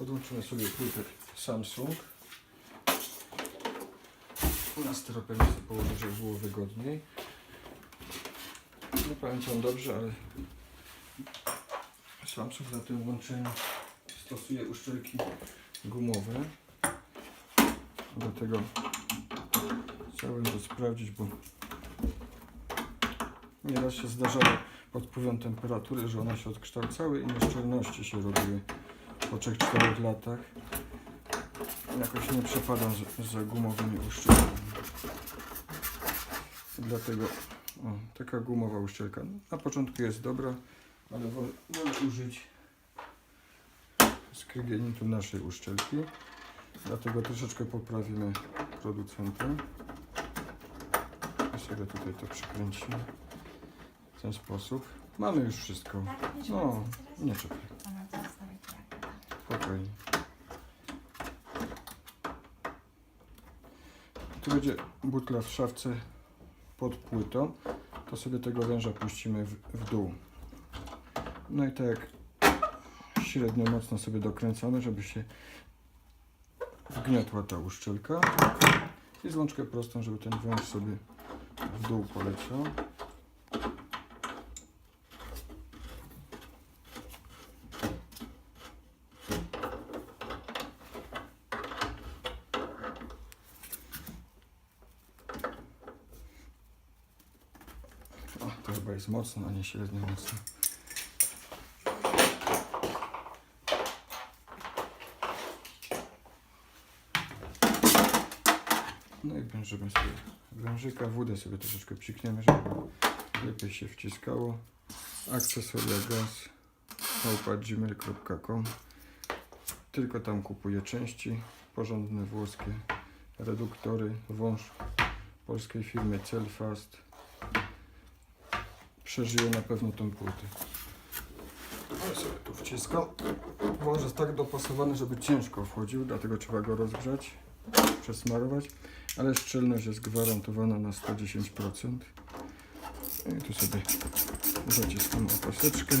Podłączymy sobie płytę Samsung. Na sobie położę, żeby było wygodniej. Nie pamiętam dobrze, ale Samsung na tym łączeniu stosuje uszczelki gumowe. Dlatego chciałbym to sprawdzić, bo nieraz się zdarzało pod wpływem temperatury, że one się odkształcały i nieszczelności się robiły po 3-4 latach. Jakoś nie przepadam z- za gumowymi uszczelkami. Dlatego o, taka gumowa uszczelka. Na początku jest dobra, ale wolę, wolę użyć skrygienitu naszej uszczelki. Dlatego troszeczkę poprawimy producenta. I sobie tutaj to przykręcimy w ten sposób. Mamy już wszystko. Tak? No, nie czekaj, A no to zostawię tak. Spokojnie. Tu będzie butla w szafce pod płytą. To sobie tego węża puścimy w, w dół. No i tak średnio mocno sobie dokręcamy, żeby się wgniotła ta uszczelka. I złączkę prostą, żeby ten węż sobie w dół poleciał. O, chyba jest mocno, a nie średnio mocno. No i będziemy sobie wężyka, wódę sobie troszeczkę psikniemy, żeby lepiej się wciskało. Akcesoria gaz gmail.com Tylko tam kupuję części, porządne włoskie reduktory, wąż polskiej firmy Celfast przeżyje na pewno tą płytę. Ja sobie tu wciskam. Wąż jest tak dopasowany, żeby ciężko wchodził, dlatego trzeba go rozgrzać, przesmarować, ale szczelność jest gwarantowana na 110%. I tu sobie zaciskam opaseczkę.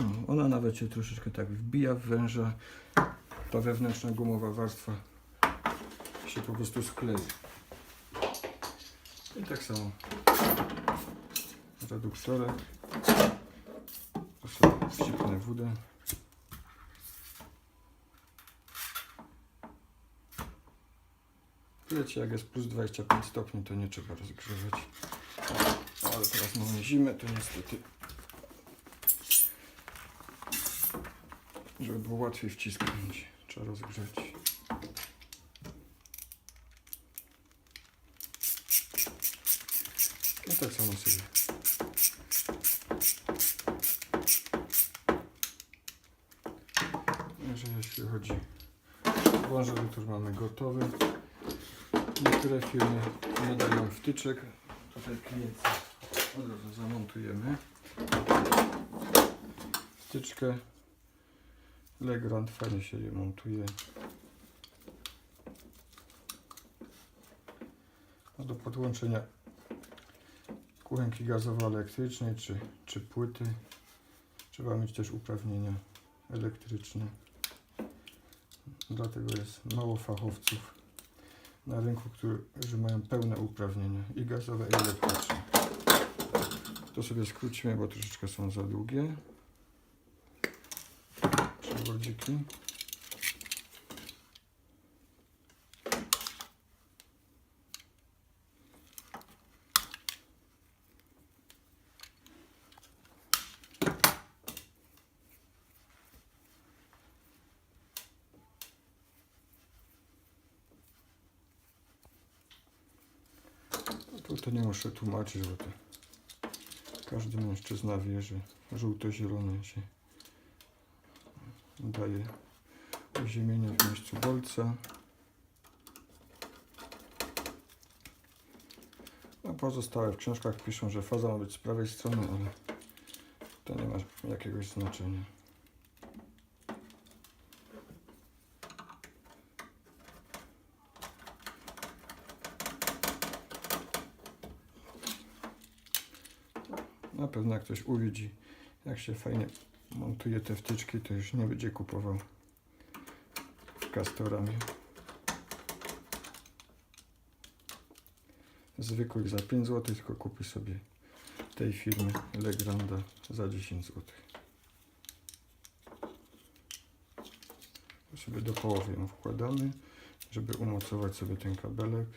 O, Ona nawet się troszeczkę tak wbija w węża. Ta wewnętrzna gumowa warstwa się po prostu sklei. I tak samo reduktorek. Tu sobie wścieknę wódę. Wiecie, jak jest plus 25 stopni, to nie trzeba rozgrzewać. Ale teraz mamy zimę, to niestety, żeby było łatwiej wciskać, trzeba rozgrzać. I tak samo sobie. Jeżeli jeśli chodzi o wążek, to już mamy gotowy. Niektóre firmy nie dają wtyczek. Tutaj klient od razu zamontujemy. Wtyczkę Legrand fajnie się je montuje. Do podłączenia kuchenki gazowo-elektrycznej czy, czy płyty trzeba mieć też uprawnienia elektryczne. Dlatego jest mało fachowców na rynku, którzy mają pełne uprawnienia i gazowe i elektryczne. To sobie skrócimy, bo troszeczkę są za długie. Przewodziki. To nie muszę tłumaczyć, bo to każdy mężczyzna wie, że żółto-zielone się daje uziemienie w miejscu bolca. A pozostałe w książkach piszą, że faza ma być z prawej strony, ale to nie ma jakiegoś znaczenia. Na pewno jak ktoś uwidzi Jak się fajnie montuje te wtyczki, to już nie będzie kupował kastorami. Zwykłych za 5 zł, tylko kupi sobie tej firmy Legranda za 10 zł. Sobie do połowy ją wkładamy, żeby umocować sobie ten kabelek.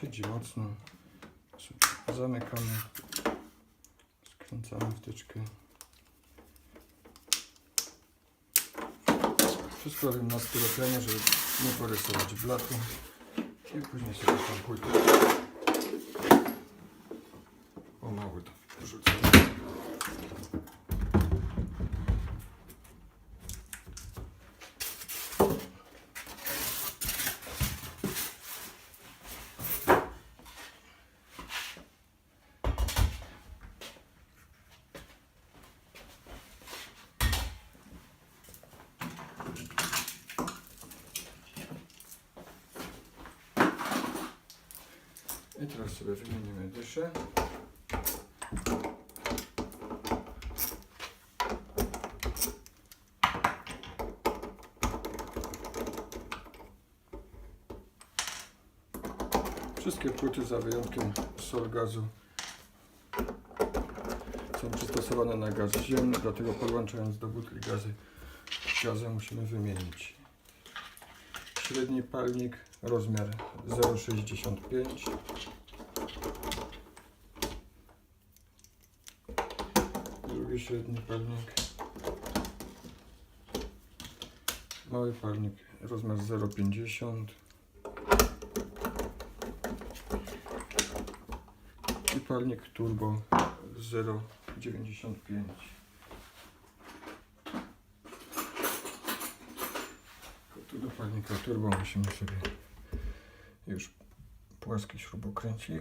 Siedzi mocno. Zamykamy. Skręcamy wtyczkę. Wszystko robimy na styropianie, żeby nie porysować blatu. I później sobie płytę pomału to wrzucamy. I teraz sobie wymienimy dyszę. Wszystkie płyty za wyjątkiem sol gazu są przystosowane na gaz ziemny, dlatego podłączając do butli gazy gazem musimy wymienić. Średni palnik, rozmiar 0,65 Drugi średni palnik Mały palnik, rozmiar 0,50 I palnik turbo 0,95 Tu do palnika turbo musimy sobie już płaski śrubokręci.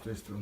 Muszę z tej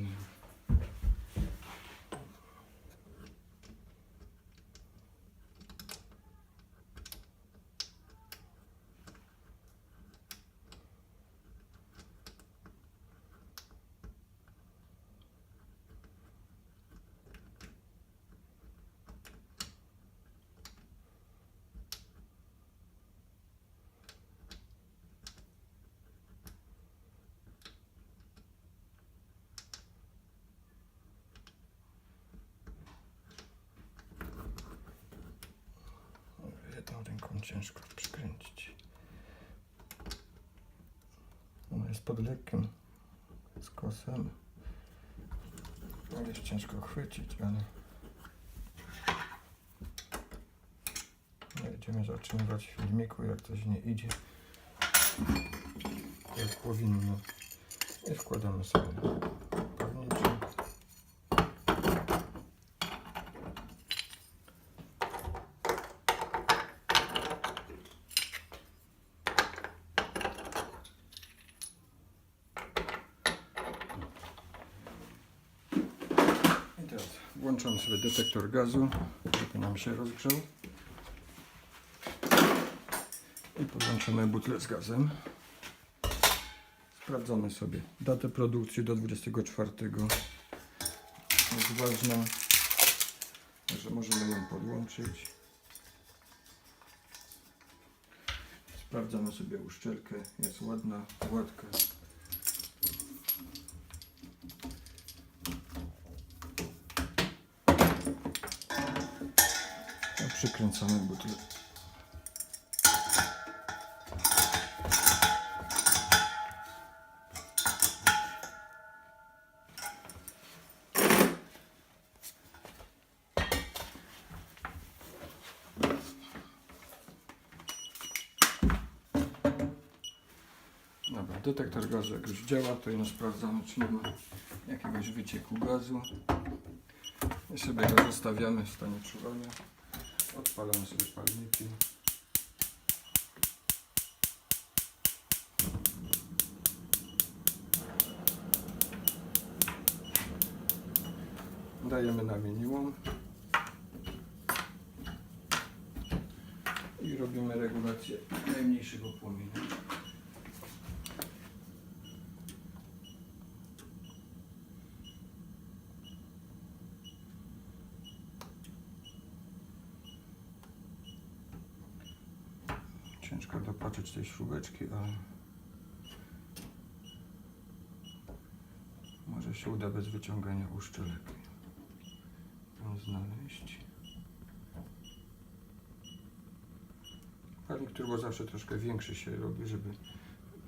ciężko przykręcić. Ona jest pod lekkim skosem. Ale jest ciężko chwycić, ale będziemy zatrzymywać filmiku, jak coś nie idzie. Jak powinno. I wkładamy sobie pewniczek. I teraz włączam sobie detektor gazu, żeby nam się rozgrzał. I podłączamy butlę z gazem. Sprawdzamy sobie datę produkcji do 24. Jest ważna, że możemy ją podłączyć. Sprawdzamy sobie uszczelkę, jest ładna, gładka. przykręcamy butlę. Dobra, detektor gazu jak już działa, to ino sprawdzamy, czy nie ma jakiegoś wycieku gazu. I sobie go zostawiamy w stanie czuwania. Odpalamy sobie palniki. Dajemy na minimum. I robimy regulację najmniejszego płomienia. Ciężko dopatrzeć tej śrubeczki, ale może się uda bez wyciągania uszczelek ją znaleźć. Palnik turbo zawsze troszkę większy się robi, żeby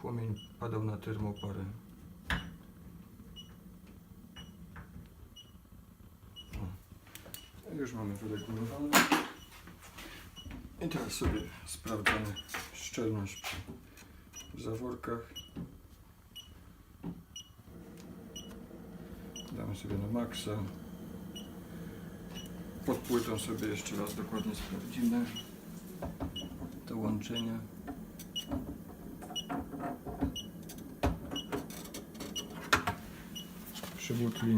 płomień padał na termoparę. Już mamy wyregulowane. I teraz sobie sprawdzamy szczelność w zaworkach. Damy sobie na maksa. Pod płytą sobie jeszcze raz dokładnie sprawdzimy to łączenie. Przy butli.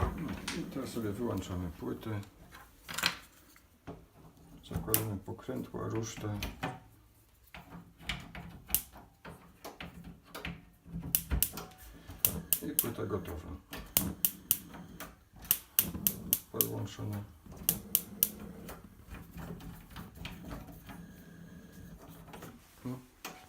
No, I teraz sobie wyłączamy płyty. Zakładamy pokrętła, rusztę. I płyta gotowa. Podłączona.